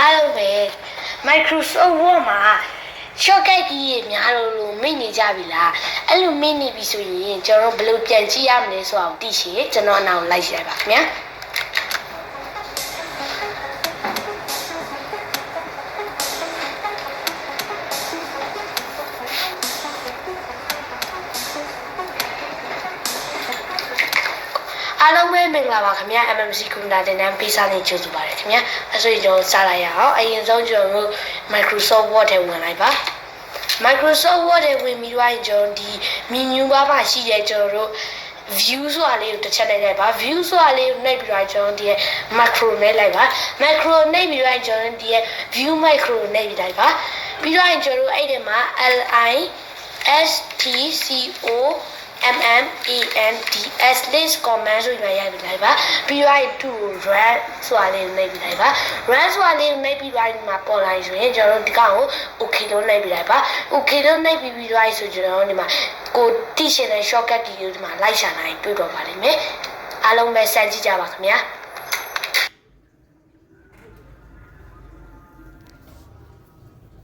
အားလုံးပဲ Microsoft Word မှာ shortcut key တွေများလို့လို့မိနေကြပြီလားအဲ့လိုမိနေပြီဆိုရင်ကျွန်တော်တို့ဘယ်လိုပြန်ကြည့်ရမလဲဆိုအောင်သိရှိကျွန်တော်အနောက်လိုက်ရပါခင်ဗျာ အားလုံးပဲမင်္ဂလာပါခင်ဗျာ MMC ကွန်ပျူတာတင်တန်းပေးစာနေကြိုဆိုပါရခင်ဗျာအဲဆိုရင်ကျွန်တော်စလိုက်ရအောင်အရင်ဆုံးကျွန်တော်တို့ Microsoft Word ထဲဝင်လိုက်ပါ Microsoft Word ထဲဝင်ပြီးတော့ကျွန်တော်ဒီ menu bar မှာရှိတဲ့ကျွန်တော်တို့ view ဆိုတာလေးကိုတစ်ချက်လိုက်လိုက်ပါ view ဆိုတာလေးကိုနှိပ်ပြီးတော့ကျွန်တော်ဒီရဲ့ macro နဲ့လိုက်ပါ macro နှိပ်ပြီးတော့ကျွန်တော်ဒီရဲ့ view micro ကိုနှိပ်ပြီးလိုက်ပါပြီးတော့ကျွန်တော်တို့အဲ့ဒီမှာ li s t c o m m e n d s list command ဆိုပြီးရိုက်ပြီးလိုက်ပါပြီးတော့2 run ဆိုတာလေးကိုနှိပ်ပြီးလိုက်ပါ run ဆိုတာလေးကိုနှိပ်ပြီးတော့ဒီမှာပေါ်လာဆိုရင်ကျွန်တော်တို့ဒီကောင်ကို okay လို့နှိပ်ပြီးလိုက်ပါ okay လို့နှိပ်ပြီးပြီးတော့ဆိုကျွန်တော်တို့ဒီမှာကိုတိရှင်တဲ့ shortcut key ကိုဒီမှာလိုက်ရှာနိုင်တွေ့တော့ပါလိမ့်မယ်အားလုံးပဲစမ်းကြည့်ကြပါခင်ဗျာ